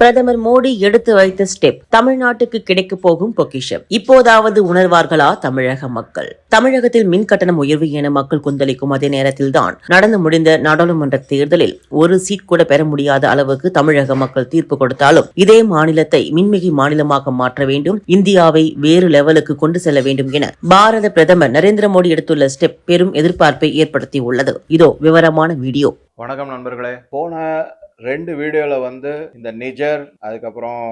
பிரதமர் மோடி எடுத்து வைத்த ஸ்டெப் தமிழ்நாட்டுக்கு கிடைக்க போகும் பொக்கிஷம். இப்போதாவது உணர்வார்களா தமிழக மக்கள்? தமிழகத்தில் மின் கட்டணம் உயர்வு என மக்கள் கொந்தளிக்கும் அதே நேரத்தில்தான் நடந்து முடிந்த நாடாளுமன்ற தேர்தலில் ஒரு சீட் கூட பெற முடியாத அளவுக்கு தமிழக மக்கள் தீர்ப்பு கொடுத்தாலும் இதே மாநிலத்தை மின்மிகை மாநிலமாக மாற்ற வேண்டும் இந்தியாவை வேறு லெவலுக்கு கொண்டு செல்ல வேண்டும் என பாரத பிரதமர் நரேந்திர மோடி எடுத்துள்ள ஸ்டெப் பெரும் எதிர்பார்ப்பை ஏற்படுத்தியுள்ளது. இதோ விவரமான வீடியோ. வணக்கம் நண்பர்களே. போன ரெண்டு வீடியோவில் வந்து இந்த நிஜர் அதுக்கப்புறம்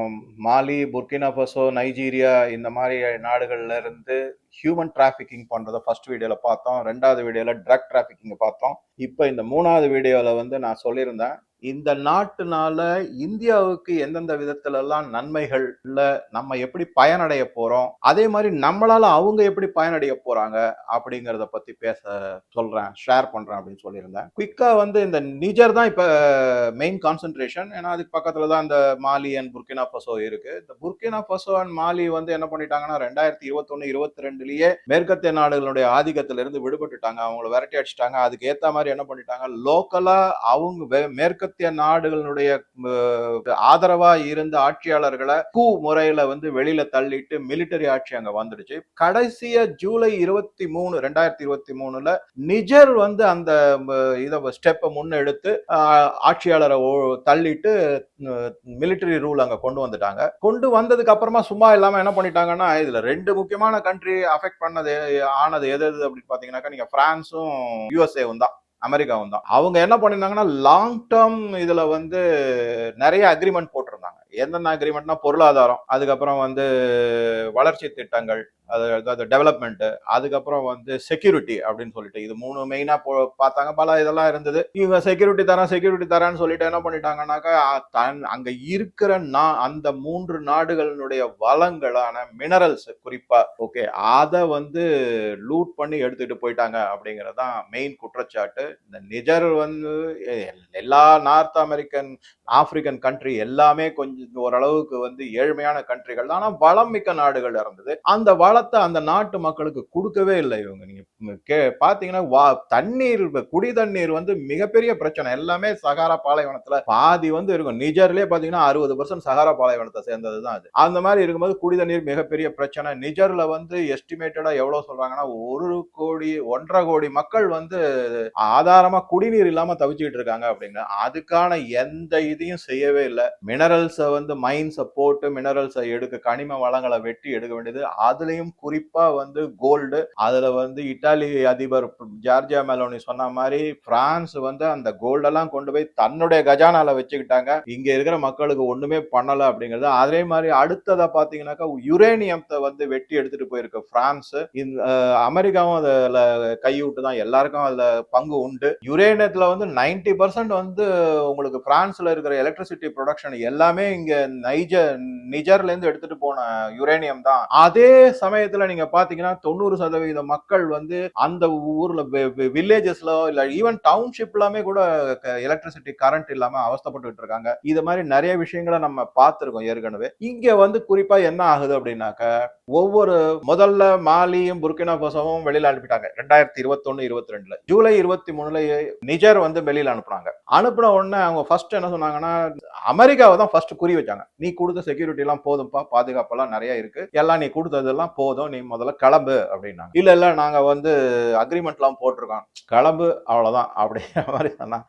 மாலி புர்கினா ஃபசோ நைஜீரியா இந்த மாதிரி நாடுகள்ல இருந்து ஹியூமன் டிராஃபிக்கிங் பண்ணுறதை ஃபர்ஸ்ட் வீடியோவில் பார்த்தோம். ரெண்டாவது வீடியோவில் ட்ரக் டிராஃபிக்கிங் பார்த்தோம். இப்போ இந்த மூணாவது வீடியோவில் வந்து நான் சொல்லியிருந்தேன் இந்த நாட்டுனால இந்தியாவுக்கு எந்தெந்த விதத்துல எல்லாம் நன்மைகள்ல நம்ம எப்படி பயனடைய போறோம் அதே மாதிரி நம்மளால அவங்க எப்படி பயனடைய போறாங்க அப்படிங்கிறத பத்தி பேச சொல்றேன் ஷேர் பண்றேன் அப்படின்னு சொல்லியிருந்தேன். குயிக்கா வந்து இந்த நிஜர் தான் இப்ப மெயின் கான்சென்ட்ரேஷன் ஏன்னா அதுக்கு பக்கத்துல தான் இந்த மாலி அண்ட் புர்கினா பசோ இருக்கு. இந்த புர்கினா பசோ அண்ட் மாலி வந்து என்ன பண்ணிட்டாங்கன்னா ரெண்டாயிரத்தி இருபத்தொன்னு இருபத்தி ரெண்டுலயே மேற்கத்திய நாடுகளுடைய ஆதிக்கத்திலிருந்து விடுபட்டுட்டாங்க. அவங்கள விரட்டி அடிச்சிட்டாங்க. அதுக்கு ஏத்த மாதிரி என்ன பண்ணிட்டாங்க? லோக்கலா அவங்க வே- மேற்கத்திய நாடுகளுடைய ஆதரவா இருந்த ஆட்சியாளர்களை கூ முறையில வந்து வெளியில தள்ளிட்டு மிலிட்டரி ஆட்சி அங்க வந்துடுச்சு. கடைசிய ஜூலை இருபத்தி மூணு ரெண்டாயிரத்தி இருபத்தி மூணுல நிஜர் வந்து அந்த இதை ஸ்டெப்பை முன்னெடுத்து ஆட்சியாளரை தள்ளிட்டு மிலிட்டரி ரூல் அங்க கொண்டு வந்துட்டாங்க. கொண்டு வந்ததுக்கு அப்புறமா சும்மா இல்லாம என்ன பண்ணிட்டாங்கன்னா இதுல ரெண்டு முக்கியமான கண்ட்ரி அஃபெக்ட் பண்ணது ஆனது எது எது அப்படின்னு பாத்தீங்கன்னாக்கா நீங்க பிரான்ஸும் யூஎஸ்ஏவும் தான். அமெரிக்காவும் தான். அவங்க என்ன பண்ணிருந்தாங்கன்னா லாங் டேர்ம் இதில் வந்து நிறைய அக்ரிமெண்ட் போட்டிருந்தாங்க. என்னென்ன அக்ரிமெண்ட்னா பொருளாதாரம் அதுக்கப்புறம் வந்து வளர்ச்சி திட்டங்கள் அது அதாவது டெவலப்மெண்ட்டு அதுக்கப்புறம் வந்து செக்யூரிட்டி அப்படின்னு சொல்லிட்டு இது மூணு மெயினாக போ பார்த்தாங்க. பல இதெல்லாம் இருந்தது. இவங்க செக்யூரிட்டி தரேன் செக்யூரிட்டி தரேன்னு சொல்லிட்டு என்ன பண்ணிட்டாங்கன்னாக்கா தன் அங்கே இருக்கிற நா அந்த மூன்று நாடுகளினுடைய வளங்களான மினரல்ஸ் குறிப்பாக ஓகே அதை வந்து லூட் பண்ணி எடுத்துகிட்டு போயிட்டாங்க அப்படிங்கிறது தான் மெயின் குற்றச்சாட்டு. இந்த நிஜர் வந்து எல்லா நார்த் அமெரிக்கன் ஆப்பிரிக்கன் கண்ட்ரி எல்லாமே கொஞ்சம் ஓரளவுக்கு வந்து ஏழ்மையான கண்ட்ரிகள் ஆனால் ஆனா வளம் மிக்க நாடுகள் இருந்தது. அந்த வளத்தை அந்த நாட்டு மக்களுக்கு கொடுக்கவே இல்லை இவங்க. நீங்க கே பாத்தீங்கன்னா வா தண்ணீர் குடி தண்ணீர் வந்து மிகப்பெரிய பிரச்சனை. எல்லாமே சகாரா பாலைவனத்துல பாதி வந்து இருக்கும். நிஜர்லயே பாத்தீங்கன்னா அறுபது பர்சன்ட் சகாரா பாலைவனத்தை சேர்ந்தது தான் அது. அந்த மாதிரி இருக்கும்போது குடி தண்ணீர் மிகப்பெரிய பிரச்சனை. நிஜர்ல வந்து எஸ்டிமேட்டடா எவ்வளவு சொல்றாங்கன்னா ஒரு கோடி ஒன்றரை கோடி மக்கள் வந்து ஆதாரமா குடிநீர் இல்லாம தவிச்சுக்கிட்டு இருக்காங்க அப்படிங்க அதுக்கான எந்த இதையும் செய்யவே இல்லை. மினரல்ஸை வந்து மைன்ஸை போட்டு மினரல்ஸை எடுக்க கனிம வளங்களை வெட்டி எடுக்க வேண்டியது. அதுலேயும் குறிப்பாக வந்து கோல்டு அதில் வந்து இட்டாலி அதிபர் ஜார்ஜியா மேலோனி சொன்ன மாதிரி பிரான்ஸ் வந்து அந்த கோல்டெல்லாம் கொண்டு போய் தன்னுடைய கஜானால வச்சுக்கிட்டாங்க. இங்கே இருக்கிற மக்களுக்கு ஒன்றுமே பண்ணலை அப்படிங்கிறது. அதே மாதிரி அடுத்ததை பார்த்தீங்கன்னாக்கா யுரேனியத்தை வந்து வெட்டி எடுத்துட்டு போயிருக்கு பிரான்ஸ் இந்த அமெரிக்காவும் அதில் கைவிட்டு தான் எல்லாருக்கும் அதில் பங்கு உண்டு. யுரேனியத்தில் வந்து 90% பர்சன்ட் வந்து உங்களுக்கு பிரான்ஸ்ல இருக்கிற எலக்ட்ரிசிட்டி ப்ரொடக்ஷன் எல்லாமே இங்க நைஜர் நிஜர்ல இருந்து எடுத்துட்டு போன யுரேனியம் தான். அதே சமயத்துல நீங்க பாத்தீங்கன்னா தொண்ணூறு சதவீத மக்கள் வந்து அந்த ஊர்ல வில்லேஜஸ்ல இல்ல ஈவன் டவுன்ஷிப் எல்லாமே கூட எலக்ட்ரிசிட்டி கரண்ட் இல்லாம அவஸ்தப்பட்டு இருக்காங்க. இது மாதிரி நிறைய விஷயங்களை நம்ம பார்த்திருக்கோம் ஏற்கனவே. இங்க வந்து குறிப்பா என்ன ஆகுது அப்படின்னாக்க ஒவ்வொரு முதல்ல மாலியும் புர்கினா ஃபசோவும் வெளியில அனுப்பிட்டாங்க. ரெண்டாயிரத்தி இருபத்தொன்னு இருபத்தி ரெண்டுல ஜூலை இருபத்தி மூணுல நிஜர் வந்து வெளியில அனுப்புனாங்க. அனுப்புன உடனே அவங்க ஃபர்ஸ்ட் என்ன சொன்னாங்கன்னா அமெரிக்காவை தான் ஃபர்ஸ்ட் குறி வச்சாங்க நீ கொடுத்த செக்யூரிட்டி எல்லாம் போதும்பா பாதுகாப்பெல்லாம் நிறைய இருக்கு. எல்லாம் நீ கொடுத்ததெல்லாம் போதும் நீ முதல்ல கிளம்பு அப்படின்னாங்க. இல்ல இல்ல நாங்க வந்து அக்ரிமெண்ட் எல்லாம் போட்டிருக்கோம். கிளம்பு அவ்வளவுதான். அப்படிங்கிற மாதிரி சொன்னா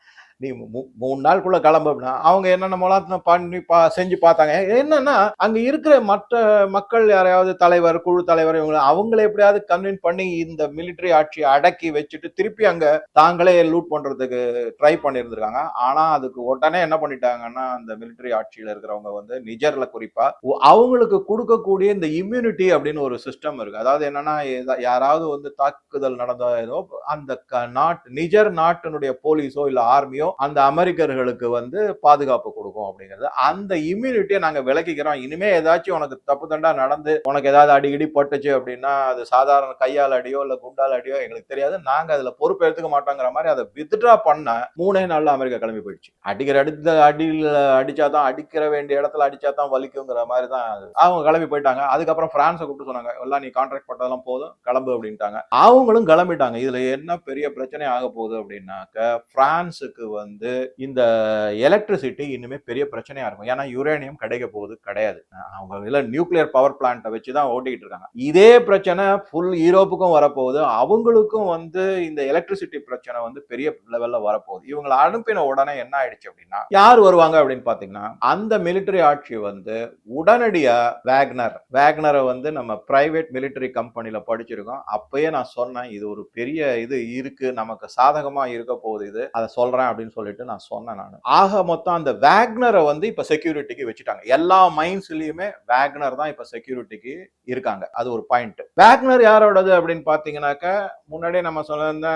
நீ மூ- மூணு நாளுக்குள்ள கிளம்பு அப்படின்னா அவங்க என்னென்ன பண்ணி பா செஞ்சு பார்த்தாங்க. என்னன்னா அங்க இருக்கிற மற்ற மக்கள் யாரையாவது தலைவர் குழு தலைவர் இவங்க அவங்கள எப்படியாவது கன்வின் பண்ணி இந்த மிலிட்டரி ஆட்சியை அடக்கி வச்சுட்டு திருப்பி அங்க தாங்களே லூட் பண்றதுக்கு ட்ரை பண்ணியிருந்திருக்காங்க ஆனா அதுக்கு உடனே என்ன பண்ணிட்டாங்கன்னா அந்த மிலிட்டரி ஆட்சியில் இருக்கிறவங்க வந்து நிஜர்ல குறிப்பா அவங்களுக்கு கொடுக்கக்கூடிய இந்த இம்யூனிட்டி அப்படின்னு ஒரு சிஸ்டம் இருக்கு. அதாவது என்னன்னா யாராவது வந்து தாக்குதல் நடந்தா ஏதோ அந்த க- நாட்டு நிஜர் நாட்டினுடைய போலீஸோ இல்ல ஆர்மியோ அந்த அமெரிக்கர்களுக்கு வந்து பாதுகாப்பு கொடுக்கும் அப்படிங்கிறது. அந்த இம்யூனிட்டியை நாங்கள் விலக்கிக்கிறோம் இனிமே ஏதாச்சும் உனக்கு தப்பு தண்டா நடந்து உனக்கு ஏதாவது அடிக்கடி பட்டுச்சு அப்படின்னா அது சாதாரண கையால் அடியோ இல்லை குண்டால் அடியோ எங்களுக்கு தெரியாது. நாங்கள் அதில் பொறுப்பு எடுத்துக்க மாட்டோங்கிற மாதிரி அதை வித்ட்ரா பண்ண மூணே நாளில் அமெரிக்கா கிளம்பி போயிடுச்சு. அடிக்கிற அடித்த அடியில அடிச்சாதான் அடிக்கிற வேண்டிய இடத்துல அடிச்சாதான் வலிக்குங்கிற மாதிரி தான் அது. அவங்க கிளம்பி போயிட்டாங்க. அதுக்கப்புறம் பிரான்ஸை கூப்பிட்டு சொன்னாங்க. எல்லாம் நீ கான்ட்ராக்ட் பண்ணதெல்லாம் போதும் கிளம்பு அப்படின்ட்டாங்க. அவங்களும் கிளம்பிட்டாங்க. இதுல என்ன பெரிய பிரச்சனை ஆக போகுது அப்படின்னாக்க பிரான்ஸுக்கு வந்து இந்த எலக்ட்ரிசிட்டி இன்னுமே பெரிய பிரச்சனையா இருக்கும். ஏன்னா யுரேனியம் கிடைக்க போகுது கிடையாது. அவங்க இதில் நியூக்ளியர் பவர் பிளான்ட்டை வச்சு தான் ஓட்டிக்கிட்டு இருக்காங்க. இதே பிரச்சனை ஃபுல் யூரோப்புக்கும் வரப்போகுது. அவங்களுக்கும் வந்து இந்த எலக்ட்ரிசிட்டி பிரச்சனை வந்து பெரிய லெவலில் வரப்போகுது. இவங்களை அனுப்பின உடனே என்ன ஆயிடுச்சு அப்படின்னா யார் வருவாங்க அப்படின்னு பார்த்தீங்கன்னா அந்த மிலிட்டரி ஆட்சி வந்து உடனடியாக வேக்னர் வேக்னரை வந்து நம்ம பிரைவேட் மிலிட்டரி கம்பெனியில் படிச்சிருக்கோம். அப்பயே நான் சொன்னேன் இது ஒரு பெரிய இது இருக்கு நமக்கு சாதகமாக இருக்க போகுது இது. அதை சொல்கிறேன் அப்படின்னு சொல்லிட்டு நான் சொன்னேன் நான். ஆக மொத்தம் அந்த வேக்னரை வந்து இப்ப செக்யூரிட்டிக்கு வச்சுட்டாங்க. எல்லா மைன்ஸ்லயுமே வேக்னர் தான் இப்ப செக்யூரிட்டிக்கு இருக்காங்க. அது ஒரு பாயிண்ட் வேக்னர் யாரோடது அப்படின்னு பாத்தீங்கன்னாக்க முன்னாடியே நம்ம சொன்ன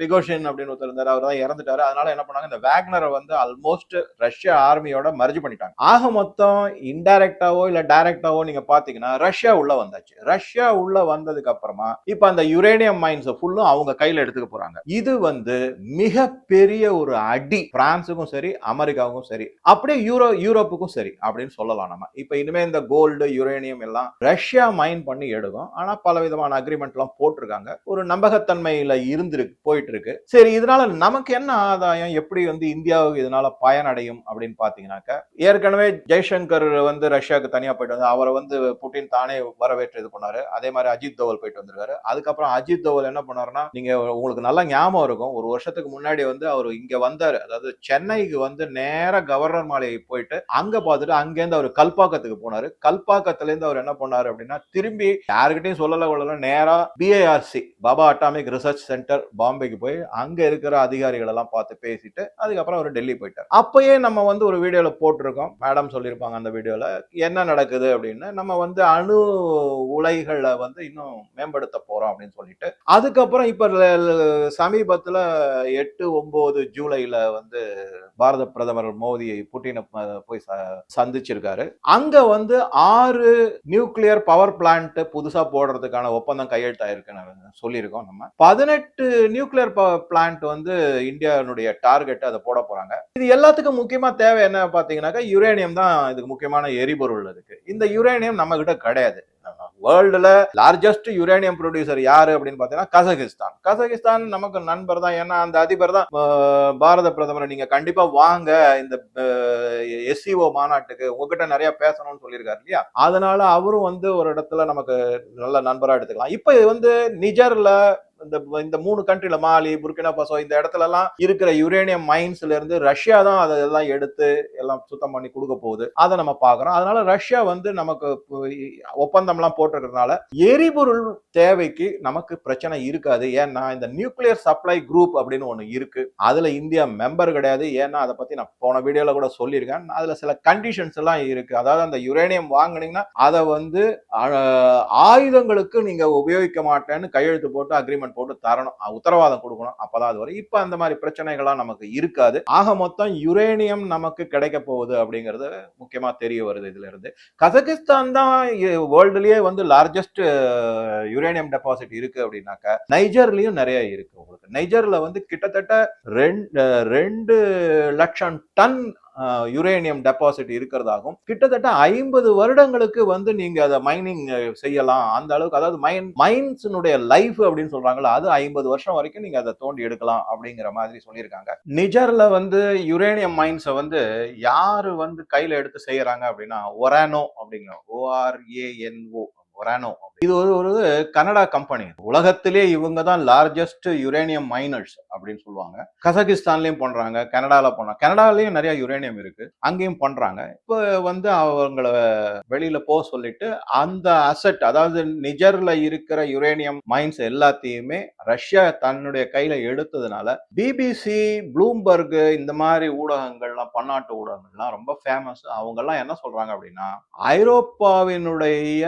பிகோஷின் அப்படின்னு ஒருத்தர் அவர் தான் இறந்துட்டாரு. அதனால என்ன பண்ணாங்க இந்த வேக்னரை வந்து ஆல்மோஸ்ட் ரஷ்யா ஆர்மியோட மர்ஜ் பண்ணிட்டாங்க. ஆக மொத்தம் இன்டைரக்டாவோ இல்ல டைரக்டாவோ நீங்க பாத்தீங்கன்னா ரஷ்யா உள்ள வந்தாச்சு. ரஷ்யா உள்ள வந்ததுக்கு அப்புறமா இப்ப அந்த யுரேனியம் மைன்ஸ் ஃபுல்லும் அவங்க கையில எடுத்துக்க போறாங்க. இது வந்து மிகப்பெரிய ஒரு அடி பிரான்ஸுக்கும் சரி அமெரிக்காவுக்கும் சரி அப்படியே யூரோ யூரோப்புக்கும் சரி அப்படின்னு சொல்லலாம் நம்ம. இப்போ இனிமே இந்த கோல்டு யுரேனியம் எல்லாம் ரஷ்யா மைன் பண்ணி எடுக்கும். ஆனால் பல விதமான அக்ரிமெண்ட்லாம் போட்டிருக்காங்க. ஒரு நம்பகத்தன்மையில் இருந்திருக்கு போயிட்டு இருக்கு சரி இதனால நமக்கு என்ன ஆதாயம்? எப்படி வந்து இந்தியாவுக்கு இதனால பயனடையும் அப்படின்னு பார்த்தீங்கன்னாக்க ஏற்கனவே ஜெய்சங்கர் வந்து ரஷ்யாவுக்கு தனியாக போயிட்டு வந்து அவரை வந்து புட்டின் தானே வரவேற்று இது பண்ணாரு. அதே மாதிரி அஜித் தோவல் போயிட்டு வந்திருக்காரு. அதுக்கப்புறம் அஜித் தோவல் என்ன பண்ணாருன்னா நீங்க உங்களுக்கு நல்லா ஞாபகம் இருக்கும். ஒரு வருஷத்துக்கு முன்னாடி வந்து அவர் இங்க வந்தாரு. அதாவது சென்னைக்கு வந்து நேராக கவர்னர் மாளிகை போயிட்டு அங்க பார்த்துட்டு அங்கேருந்து அவர் கல்பாக்கத்துக்கு போனாரு. கல்பாக்கத்துல இருந்து அவர் என்ன பண்ணாரு அப்படின்னா திரும்பி யாருக்கிட்டையும் சொல்லல கொள்ளல நேரா BARC Bhabha atomic research centre பாம்பேக்கு போய் அங்க இருக்கிற அதிகாரிகள் எல்லாம் பார்த்து பேசிட்டு அதுக்கப்புறம் அவர் டெல்லி போயிட்டார். அப்பயே நம்ம வந்து ஒரு வீடியோல போட்டிருக்கோம். மேடம் சொல்லியிருப்பாங்க அந்த வீடியோல. என்ன நடக்குது அப்படின்னு நம்ம வந்து அணு உலைகளை வந்து இன்னும் மேம்படுத்த போறோம் அப்படின்னு சொல்லிட்டு அதுக்கப்புறம் இப்ப சமீபத்துல எட்டு ஒன்பது ஜூலைல வந்து பாரத பிரதமர் மோடியை புட்டினை போய் ச- சந்திச்சிருக்காரு. அங்க வந்து ஆறு நியூக்ளியர் பவர் பிளான்ட் புதுசா போடுறதுக்கான ஒப்பந்தம் கையெழுத்தாயிருக்குன்னு சொல்லியிருக்கோம் நம்ம. பதினெட்டு நியூக்ளியர் பவர் பிளான்ட் வந்து இந்தியாவுடைய டார்கெட் அதை போட போறாங்க. இது எல்லாத்துக்கும் முக்கியமா தேவை என்ன பார்த்தீங்கன்னாக்கா யுரேனியம் தான் இதுக்கு முக்கியமான எரிபொருள் இருக்கு இந்த யுரேனியம் நம்ம கிட்ட கிடையாது. வேர்ல்டுல லார்ஜஸ்ட் யுரேனியம் ப்ரொடியூசர் யாரு அப்படின்னு பாத்தீங்கன்னா கசகிஸ்தான். கசகிஸ்தான் நமக்கு நண்பர் தான். ஏன்னா அந்த அதிபர் தான் பாரத பிரதமர் நீங்க கண்டிப்பா வாங்க. இந்த எஸ்சிஓ மாநாட்டுக்கு உங்ககிட்ட நிறைய பேசணும்னு சொல்லியிருக்காரு இல்லையா? அதனால அவரும் வந்து ஒரு இடத்துல நமக்கு நல்ல நண்பரா எடுத்துக்கலாம். இப்ப வந்து நிஜர்ல இந்த இந்த மூணு கண்ட்ரில மாலி புர்கினா பசோ இந்த இடத்துல எல்லாம் இருக்கிற யுரேனியம் மைன்ஸ்ல இருந்து ரஷ்யா தான் அதெல்லாம் எடுத்து எல்லாம் சுத்தம் பண்ணி கொடுக்க போகுது. அதை நம்ம பாக்குறோம் அதனால ரஷ்யா வந்து நமக்கு ஒப்பந்தம் எல்லாம் போட்டிருக்கிறதுனால எரிபொருள் தேவைக்கு நமக்கு பிரச்சனை இருக்காது. ஏன்னா இந்த நியூக்ளியர் சப்ளை குரூப் அப்படின்னு ஒண்ணு இருக்கு. அதுல இந்தியா மெம்பர் கிடையாது. ஏன்னா அதை பத்தி நான் போன வீடியோல கூட சொல்லியிருக்கேன். அதுல சில கண்டிஷன்ஸ் எல்லாம் இருக்கு. அதாவது அந்த யுரேனியம் வாங்கினீங்கன்னா அதை வந்து ஆயுதங்களுக்கு நீங்க உபயோகிக்க மாட்டேன்னு கையெழுத்து போட்டு அக்ரிமெண்ட் போட்டு தரணும். உத்தரவாதம் கொடுக்கணும். அப்பதான் அது வரும். இப்ப அந்த மாதிரி பிரச்சனைகள்லாம் நமக்கு இருக்காது. ஆக மொத்தம் யுரேனியம் நமக்கு கிடைக்க போகுது அப்படிங்கிறது முக்கியமா தெரிய வருது இதுல இருந்து கசகிஸ்தான் தான் வேர்ல்டுலயே வந்து லார்ஜஸ்ட் யுரேனியம் டெபாசிட் இருக்கு அப்படின்னாக்க நைஜர்லயும் நிறைய இருக்கு உங்களுக்கு. நைஜர்ல வந்து கிட்டத்தட்ட ரெண்டு ரெண்டு லட்சம் டன் யுரேனியம் டெபாசிட் இருக்கிறதாகும். கிட்டத்தட்ட ஐம்பது வருடங்களுக்கு வந்து நீங்க அதை மைனிங் செய்யலாம். அந்த அளவுக்கு அதாவது மைன் மைன்ஸினுடைய லைஃப் அப்படின்னு சொல்றாங்களா அது ஐம்பது வருஷம் வரைக்கும் நீங்க அதை தோண்டி எடுக்கலாம் அப்படிங்கிற மாதிரி சொல்லியிருக்காங்க. நிஜர்ல வந்து யுரேனியம் மைன்ஸை வந்து யாரு வந்து கையில எடுத்து செய்யறாங்க அப்படின்னா ஒரானோ அப்படிங்கிற ஓஆர்ஏஎன்ஓ ஒரானோ இது ஒரு ஒரு கனடா கம்பெனி உலகத்திலே இவங்க தான் லார்ஜஸ்ட் யுரேனியம் மைனர்ஸ் அப்படின்னு சொல்லுவாங்க. கசகிஸ்தான்லயும் பண்றாங்க கனடால பண்றாங்க. கனடாலயும் நிறைய யுரேனியம் இருக்கு. அங்கேயும் பண்றாங்க. இப்போ வந்து அவங்கள வெளியில போக சொல்லிட்டு அந்த அசெட் அதாவது நிஜர்ல இருக்கிற யுரேனியம் மைன்ஸ் எல்லாத்தையுமே ரஷ்யா தன்னுடைய கையில எடுத்ததுனால பிபிசி ப்ளூம்பர்க் இந்த மாதிரி ஊடகங்கள்லாம் பன்னாட்டு ஊடகங்கள்லாம் ரொம்ப ஃபேமஸ் அவங்கெல்லாம் என்ன சொல்றாங்க அப்படின்னா ஐரோப்பாவினுடைய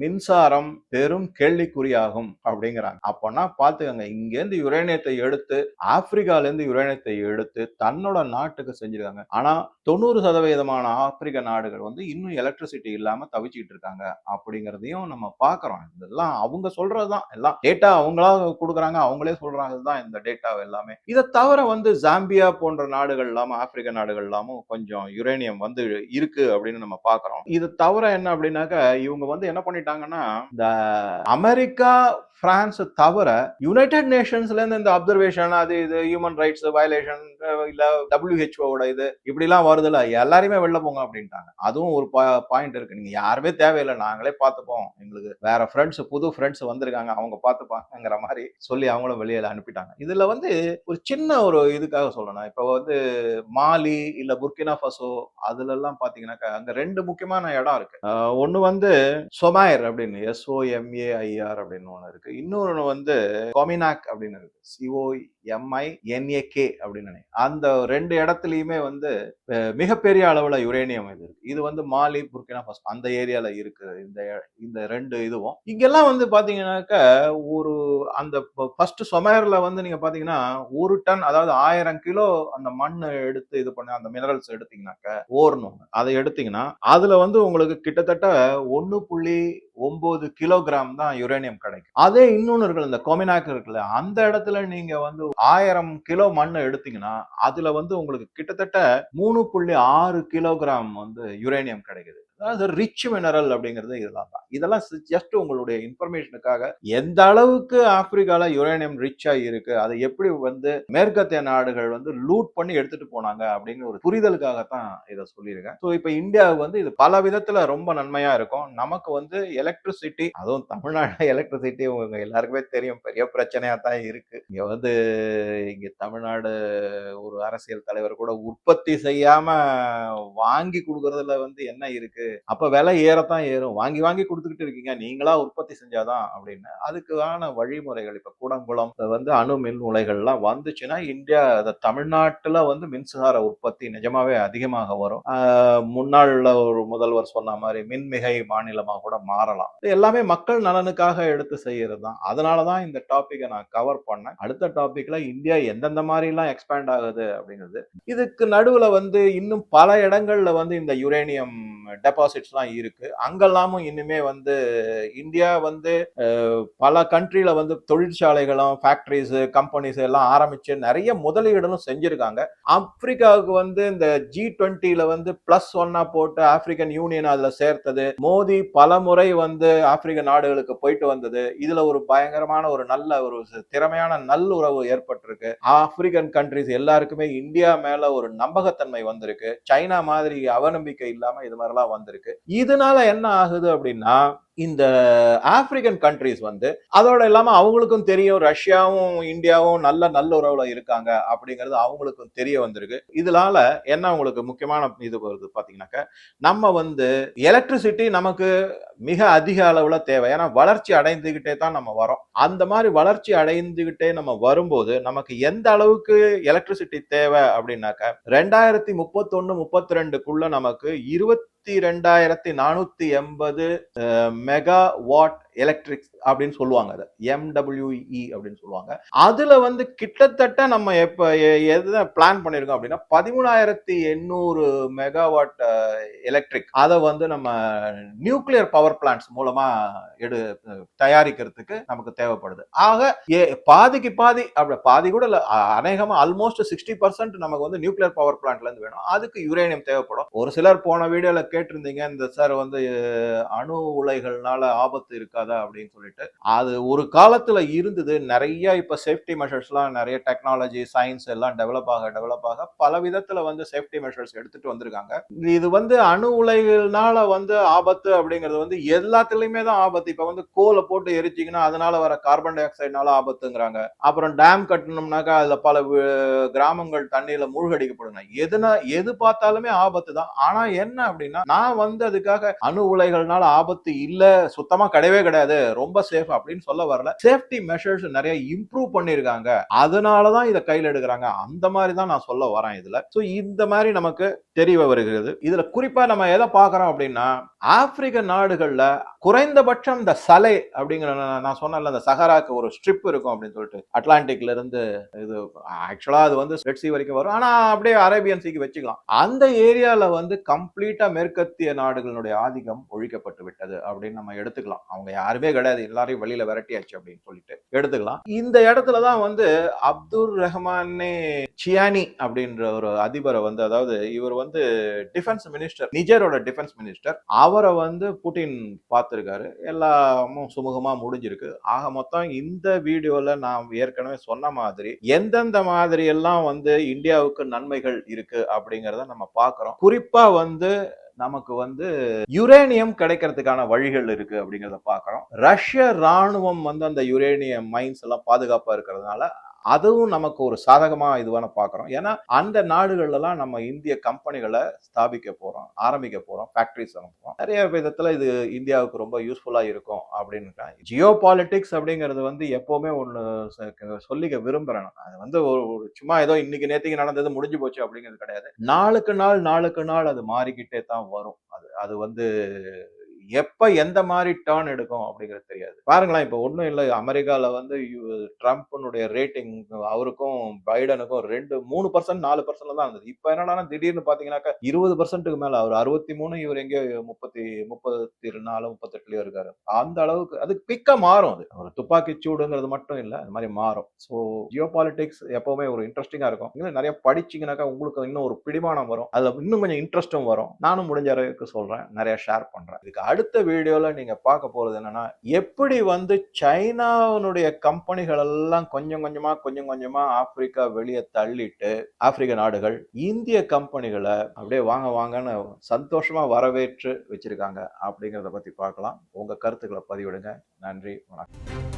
மின்சாரம் பெரும் கேள்விக்குறியாகும் அப்படிங்கிறாங்க. அப்போனா பாத்துக்கோங்க இங்க இருந்து யுரேனியத்தை எடுத்து ஆப்பிரிக்கால இருந்து யுரேனியத்தை எடுத்து தன்னோட நாட்டுக்கு செஞ்சிருக்காங்க. ஆனா தொண்ணூறு சதவீதமான ஆப்பிரிக்க நாடுகள் வந்து இன்னும் எலக்ட்ரிசிட்டி இல்லாம தவிச்சுக்கிட்டு இருக்காங்க அப்படிங்கிறதையும் நம்ம பாக்குறோம் இதெல்லாம் அவங்க சொல்றதுதான் எல்லாம் டேட்டா அவங்களா கொடுக்குறாங்க அவங்களே சொல்றாங்க தான் இந்த டேட்டா எல்லாமே. இதை தவிர வந்து ஜாம்பியா போன்ற நாடுகள் இல்லாம ஆப்பிரிக்க நாடுகள் இல்லாம கொஞ்சம் யுரேனியம் வந்து இருக்கு அப்படின்னு நம்ம பாக்குறோம் இது தவிர என்ன அப்படின்னாக்க இவங்க வந்து என்ன பண்ணிட்டு பண்ணிட்டாங்கன்னா இந்த அமெரிக்கா பிரான்ஸ் தவிர யுனைடெட் நேஷன்ஸ்ல இருந்து இந்த அப்சர்வேஷன் அது இது ஹியூமன் ரைட்ஸ் வயலேஷன் இல்ல டபிள்யூஹெச்ஓட இது இப்படி எல்லாம் வருதுல்ல எல்லாரையுமே வெளில போங்க அப்படின்ட்டாங்க. அதுவும் ஒரு பாயிண்ட் இருக்கு. நீங்க யாருமே தேவையில்லை நாங்களே பார்த்துப்போம். எங்களுக்கு வேற ஃப்ரெண்ட்ஸ் புது ஃப்ரெண்ட்ஸ் வந்திருக்காங்க அவங்க பார்த்துப்பாங்கிற மாதிரி சொல்லி அவங்களும் வெளியில அனுப்பிட்டாங்க. இதுல வந்து ஒரு சின்ன ஒரு இதுக்காக சொல்லணும். இப்போ வந்து மாலி இல்ல புர்கினா ஃபசோ அதுல எல்லாம் பாத்தீங்கன்னாக்கா அங்க ரெண்டு முக்கியமான இடம் இருக்கு. ஒன்னு வந்து சொமாயர் அப்படின்னு எஸ்ஓஎம்ஏஐஆர் அப்படின்னு ஒண்ணு இருக்கு. இன்னொரு வந்து கொமினாக் அப்படின்னு இருக்கு. சிஓ எம்ஐ என்ஏகே அப்படின்னு நினைக்கிறேன். அந்த ரெண்டு இடத்துலையுமே வந்து மிகப்பெரிய அளவில் யுரேனியம் இது இருக்கு. இது வந்து மாலி புர்கினா ஃபசோ அந்த ஏரியாவில் இருக்குது இந்த இந்த ரெண்டு இதுவும். இங்கெல்லாம் வந்து பார்த்தீங்கன்னாக்க ஒரு அந்த ஃபர்ஸ்ட் சொமேரில் வந்து நீங்கள் பார்த்தீங்கன்னா ஒரு டன் அதாவது ஆயிரம் கிலோ அந்த மண் எடுத்து இது பண்ண அந்த மினரல்ஸ் எடுத்தீங்கன்னாக்க ஓரணும் அதை எடுத்தீங்கன்னா அதில் வந்து உங்களுக்கு கிட்டத்தட்ட ஒன்று புள்ளி ஒன்பது கிலோகிராம் தான் யுரேனியம் கிடைக்கும். அதே இன்னொன்று இருக்குல்ல இந்த கொமினாக் இருக்குல்ல அந்த இடத்துல நீங்க வந்து ஆயிரம் கிலோ மண் எடுத்தீங்கன்னா அதுல வந்து உங்களுக்கு கிட்டத்தட்ட மூணு புள்ளி ஆறு கிலோகிராம் வந்து யுரேனியம் கிடைக்குது. அதாவது ரிச் மினரல் அப்படிங்கிறது இதெல்லாம் தான். இதெல்லாம் ஜஸ்ட் உங்களுடைய இன்ஃபர்மேஷனுக்காக எந்த அளவுக்கு ஆப்பிரிக்கால யுரேனியம் ரிச்சா இருக்கு அதை எப்படி வந்து மேற்கத்திய நாடுகள் வந்து லூட் பண்ணி எடுத்துட்டு போனாங்க அப்படின்னு ஒரு புரிதலுக்காகத்தான் இதை சொல்லியிருக்கேன். ஸோ இப்போ இந்தியாவுக்கு வந்து இது பல விதத்துல ரொம்ப நன்மையா இருக்கும். நமக்கு வந்து எலக்ட்ரிசிட்டி அதுவும் தமிழ்நாடு எலக்ட்ரிசிட்டி உங்க எல்லாருக்குமே தெரியும். பெரிய பிரச்சனையா தான் இருக்கு. இங்க வந்து இங்க தமிழ்நாடு ஒரு அரசியல் தலைவர் கூட உற்பத்தி செய்யாம வாங்கி கொடுக்கறதுல வந்து என்ன இருக்கு? அப்ப விலை ஏறத்தான் ஏறும். வாங்கி வாங்கி கொடுத்துக்கிட்டு இருக்கீங்க. நீங்களா உற்பத்தி செஞ்சாதான் அப்படின்னு. அதுக்கான வழிமுறைகள் இப்ப கூடங்குளம் வந்து அணு மின் உலைகள்லாம் வந்துச்சுன்னா இந்தியா அதை தமிழ்நாட்டுல வந்து மின்சார உற்பத்தி நிஜமாவே அதிகமாக வரும். முன்னாள்ல முன்னாள் ஒரு முதல்வர் சொன்ன மாதிரி மின்மிகை மாநிலமாக கூட மாறலாம். இது எல்லாமே மக்கள் நலனுக்காக எடுத்து செய்யறது தான் அதனாலதான் இந்த டாப்பிக்கை நான் கவர் பண்ணேன். அடுத்த டாபிக்ல இந்தியா எந்தெந்த மாதிரிலாம் எக்ஸ்பேண்ட் ஆகுது அப்படிங்கிறது. இதுக்கு நடுவுல வந்து இன்னும் பல இடங்கள்ல வந்து இந்த யுரேனியம் டெபாசிட்ஸ்லாம் இருக்கு. அங்கெல்லாமும் இன்னுமே வந்து இந்தியா வந்து பல கண்ட்ரியில் வந்து தொழிற்சாலைகளும் ஃபேக்டரிஸ் கம்பெனிஸ் எல்லாம் ஆரம்பிச்சு நிறைய முதலீடுகளும் செஞ்சிருக்காங்க. ஆப்பிரிக்காவுக்கு வந்து இந்த ஜி டுவெண்ட்டில வந்து பிளஸ் ஒன்னா போட்டு ஆப்பிரிக்கன் யூனியன் அதுல சேர்த்தது. மோடி பல முறை வந்து ஆப்பிரிக்க நாடுகளுக்கு போயிட்டு வந்தது. இதுல ஒரு பயங்கரமான ஒரு நல்ல ஒரு திறமையான நல்லுறவு ஏற்பட்டிருக்கு. ஆப்பிரிக்கன் கண்ட்ரிஸ் எல்லாருக்குமே இந்தியா மேல ஒரு நம்பகத்தன்மை வந்திருக்கு. சைனா மாதிரி அவநம்பிக்கை இல்லாம இது மாதிரிலாம் வந்திருக்கு. இதனால என்ன ஆகுது அப்படின்னா இந்த ஆப்பிரிக்கன் கண்ட்ரிஸ் வந்து அதோட இல்லாம அவங்களுக்கும் தெரியும் ரஷ்யாவும் இந்தியாவும் நல்ல நல்லுறவுல இருக்காங்க அப்படிங்கிறது அவங்களுக்கும் தெரிய வந்திருக்கு. இதனால என்ன உங்களுக்கு முக்கியமான இது வருது பாத்தீங்கன்னாக்க நம்ம வந்து எலக்ட்ரிசிட்டி நமக்கு மிக அதிக அளவுல தேவை. ஏன்னா வளர்ச்சி அடைந்துகிட்டே தான் நம்ம வரோம். அந்த மாதிரி வளர்ச்சி அடைந்துகிட்டே நம்ம வரும்போது நமக்கு எந்த அளவுக்கு எலக்ட்ரிசிட்டி தேவை அப்படின்னாக்க ரெண்டாயிரத்தி முப்பத்தொன்னு முப்பத்தி ரெண்டுக்குள்ள நமக்கு இருபத்தி ரெண்டாயிரத்தி நானூத்தி எண்பது மெகா வாட் எலக்ட்ரிக் அப்படின்னு சொல்லுவாங்க அதை. எம்டபிள்யூஇ அப்படின்னு சொல்லுவாங்க. அதுல வந்து கிட்டத்தட்ட நம்ம எப்ப எதை பிளான் பண்ணியிருக்கோம் அப்படின்னா பதிமூணாயிரத்தி எண்ணூறு மெகாவாட் எலக்ட்ரிக் அதை வந்து நம்ம நியூக்ளியர் பவர் பிளான்ட்ஸ் மூலமா எடு தயாரிக்கிறதுக்கு நமக்கு தேவைப்படுது. ஆக ஏ- பாதிக்கு பாதி அப்படி பாதி கூட இல்லை அநேகமாக அநேகமா ஆல்மோஸ்ட் சிக்ஸ்டி பர்சன்ட் நமக்கு வந்து நியூக்ளியர் பவர் பிளான்ட்ல இருந்து வேணும். அதுக்கு யுரேனியம் தேவைப்படும். ஒரு சிலர் போன வீடியோல கேட்டிருந்தீங்க இந்த சார் வந்து அணு உலைகள்னால ஆபத்து இருக்காது அப்படின்னு சொல்லிட்டு அது ஒரு காலத்துல இருந்தது. நிறைய இப்ப சேஃப்டி மெஷர்ஸ்லாம் நிறைய டெக்னாலஜி சயின்ஸ் எல்லாம் டெவலப் ஆக டெவலப் ஆக பல விதத்துல வந்து சேஃப்டி மெஷர்ஸ் எடுத்துட்டு வந்திருக்காங்க. இது வந்து அணு உலைகள்னால வந்து ஆபத்து அப்படிங்கிறது வந்து எல்லாத்துலயுமே தான் ஆபத்து. இப்ப வந்து கோலை போட்டு எரிச்சிங்கன்னா அதனால வர கார்பன் டை ஆக்சைடுனால ஆபத்துங்கிறாங்க. அப்புறம் டேம் கட்டணும்னாக்கா அதுல பல கிராமங்கள் தண்ணியில மூழ்கடிக்கப்படுங்க. எதுனா எது பார்த்தாலுமே ஆபத்து தான். ஆனா என்ன அப்படின்னா நான் வந்து அதுக்காக அணு உலைகள்னால ஆபத்து இல்ல சுத்தமா கிடையவே கிடையாது. ரொம்ப சேஃப் அப்படின்னு சொல்ல வரல. சேஃப்டி மெஷர்ஸ் நிறைய இம்ப்ரூவ் பண்ணிருக்காங்க. அதனாலதான் இதை கையில் எடுக்கிறாங்க. அந்த மாதிரி தான் நான் சொல்ல வரேன் இதுல. ஸோ இந்த மாதிரி நமக்கு தெரிய வருகிறது. இதுல குறிப்பா நம்ம எதை பார்க்கறோம் அப்படின்னா ஆப்பிரிக்க நாடுகள்ல குறைந்தபட்சம் இந்த சலை அப்படிங்கிற நான் நான் அந்த சஹராக்கு ஒரு ஸ்ட்ரிப் இருக்கும் அப்படின்னு சொல்லிட்டு. அட்லாண்டிக்ல இருந்து இது ஆக்சுவலா அது வந்து ரெட் வரைக்கும் வரும். ஆனா அப்படியே அரேபியன் சீக்கு வச்சுக்கலாம். அந்த ஏரியால வந்து கம்ப்ளீட்டா மேற்கத்திய நாடுகளுடைய ஆதிக்கம் ஒழிக்கப்பட்டு விட்டது அப்படின்னு நம்ம எடுத்துக்கலாம். அவங்க யாருமே கிடையாது. எல்லாரையும் வெளியில விரட்டியாச்சு அப்படின்னு சொல்லிட்டு எடுத்துக்கலாம். இந்த இடத்துல தான் வந்து அப்துல் ரஹ்மானே சியானி அப்படின்ற ஒரு அதிபரை வந்து அதாவது இவர் வந்து டிஃபென்ஸ் மினிஸ்டர் நிஜரோட டிஃபென்ஸ் மினிஸ்டர் அவரை வந்து புட்டின் பார்த்துருக்காரு. எல்லாமும் சுமூகமா முடிஞ்சிருக்கு. ஆக மொத்தம் இந்த வீடியோல நான் ஏற்கனவே சொன்ன மாதிரி எந்தெந்த மாதிரி எல்லாம் வந்து இந்தியாவுக்கு நன்மைகள் இருக்கு அப்படிங்கறத நம்ம பார்க்குறோம். குறிப்பா வந்து நமக்கு வந்து யுரேனியம் கிடைக்கிறதுக்கான வழிகள் இருக்கு அப்படிங்கறத பார்க்குறோம். ரஷ்ய ராணுவம் வந்து அந்த யுரேனியம் மைன்ஸ் எல்லாம் பாதுகாப்பா இருக்கிறதுனால அதுவும் நமக்கு ஒரு சாதகமாக இதுவான பார்க்குறோம் ஏன்னா அந்த நாடுகள்லாம் நம்ம இந்திய கம்பெனிகளை ஸ்தாபிக்க போகிறோம் ஆரம்பிக்க போகிறோம் ஃபேக்ட்ரிஸ் அனுப்புகிறோம் நிறைய விதத்தில் இது இந்தியாவுக்கு ரொம்ப யூஸ்ஃபுல்லாக இருக்கும் அப்படின்னு ஜியோ பாலிட்டிக்ஸ் அப்படிங்கிறது வந்து எப்போவுமே ஒன்று சொல்லிக்க விரும்புகிறேன் நான். அது வந்து ஒரு சும்மா ஏதோ இன்னைக்கு நேற்றுக்கு நடந்தது முடிஞ்சு போச்சு அப்படிங்கிறது கிடையாது. நாளுக்கு நாள் நாளுக்கு நாள் அது மாறிக்கிட்டே தான் வரும். அது அது வந்து எப்ப எந்த மாதிரி டேர்ன் எடுக்கும் அப்படிங்கிறது தெரியாது. பாருங்களேன் இப்போ ஒண்ணும் இல்லை. அமெரிக்கால வந்து ட்ரம்ப்னுடைய ரேட்டிங் அவருக்கும் பைடனுக்கும் ரெண்டு மூணு பர்சன்ட் நாலு பர்சன்ட்ல தான் இருந்தது. இப்போ என்னன்னா திடீர்னு பார்த்தீங்கன்னாக்கா இருபது பர்சன்ட்டுக்கு மேல. அவர் அறுபத்தி மூணு இவர் எங்கேயோ முப்பத்தி முப்பத்தி நாலு முப்பத்தெட்டுலயோ இருக்காரு. அந்த அளவுக்கு அது பிக்க மாறும் அது. ஒரு துப்பாக்கி சூடுங்கிறது மட்டும் இல்லை அது மாதிரி மாறும். ஸோ ஜியோ பாலிடிக்ஸ் எப்பவுமே ஒரு இன்ட்ரெஸ்டிங்கா இருக்கும். இன்னும் நிறைய படிச்சீங்கன்னாக்கா உங்களுக்கு இன்னும் ஒரு பிடிமானம் வரும். அதுல இன்னும் கொஞ்சம் இன்ட்ரெஸ்டும் வரும். நானும் முடிஞ்ச அளவுக்கு சொல்றேன். நிறைய ஷேர் பண்றேன். இதுக்கு அடுத்த வீடியோவில் நீங்கள் பார்க்க போகிறது என்னன்னா எப்படி வந்து சைனாவினுடைய கம்பெனிகள் எல்லாம் கொஞ்சம் கொஞ்சமாக கொஞ்சம் கொஞ்சமாக ஆப்பிரிக்கா வெளியே தள்ளிட்டு ஆப்பிரிக்க நாடுகள் இந்திய கம்பெனிகளை அப்படியே வாங்க வாங்கன்னு சந்தோஷமாக வரவேற்று வச்சுருக்காங்க. அப்படிங்கிறத பற்றி பார்க்கலாம். உங்கள் கருத்துக்களை பதிவிடுங்க. நன்றி வணக்கம்.